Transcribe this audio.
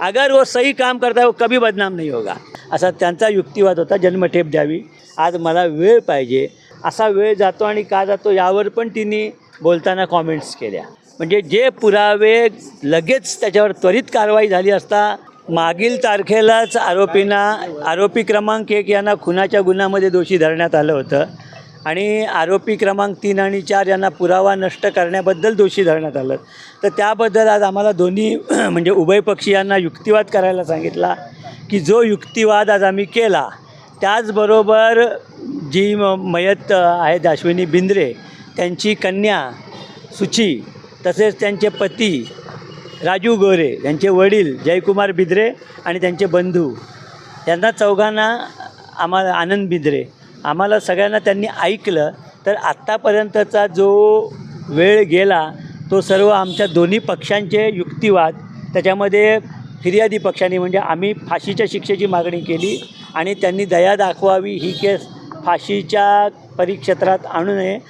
अगर वो सही काम करता है वो कभी बदनाम नहीं होगा। असा त्यांचा युक्तिवाद होता जन्मठेप द्यावी. आज मला वेळ पाहिजे. असा वेळ जातो आणि का जातो यावर पण तिने बोलताना कॉमेंट्स केल्या. म्हणजे जे पुरावे लगेच त्याच्यावर त्वरित कारवाई झाली असता मागील तारखेलाच आरोपींना आरोपी क्रमांक एक यांना खुनाच्या गुन्ह्यामध्ये दोषी धरण्यात आलं होतं. आणि आरोपी क्रमांक तीन आणि चार यांना पुरावा नष्ट करण्याबद्दल दोषी धरण्यात आलं. तर त्याबद्दल आज आम्हाला दोन्ही म्हणजे उभय पक्षीयांना युक्तिवाद करायला सांगितला की जो युक्तिवाद आज आम्ही केला त्याचबरोबर जी म मयत आहेत अश्विनी बिंद्रे त्यांची कन्या सुची तसेच त्यांचे पती राजू गोरे यांचे वडील जयकुमार बिद्रे आणि त्यांचे बंधू यांना चौघांना आम्हाला आनंद बिद्रे आम्हाला सगळ्यांना त्यांनी ऐकलं तर आत्तापर्यंतचा जो वेळ गेला तो सर्व आमच्या दोन्ही पक्षांचे युक्तिवाद त्याच्यामध्ये फिर्यादी पक्षाने म्हणजे आम्ही फाशीच्या शिक्षेची मागणी केली आणि त्यांनी दया दाखवावी ही केस फाशीच्या परिक्षेत्रात आणू नये.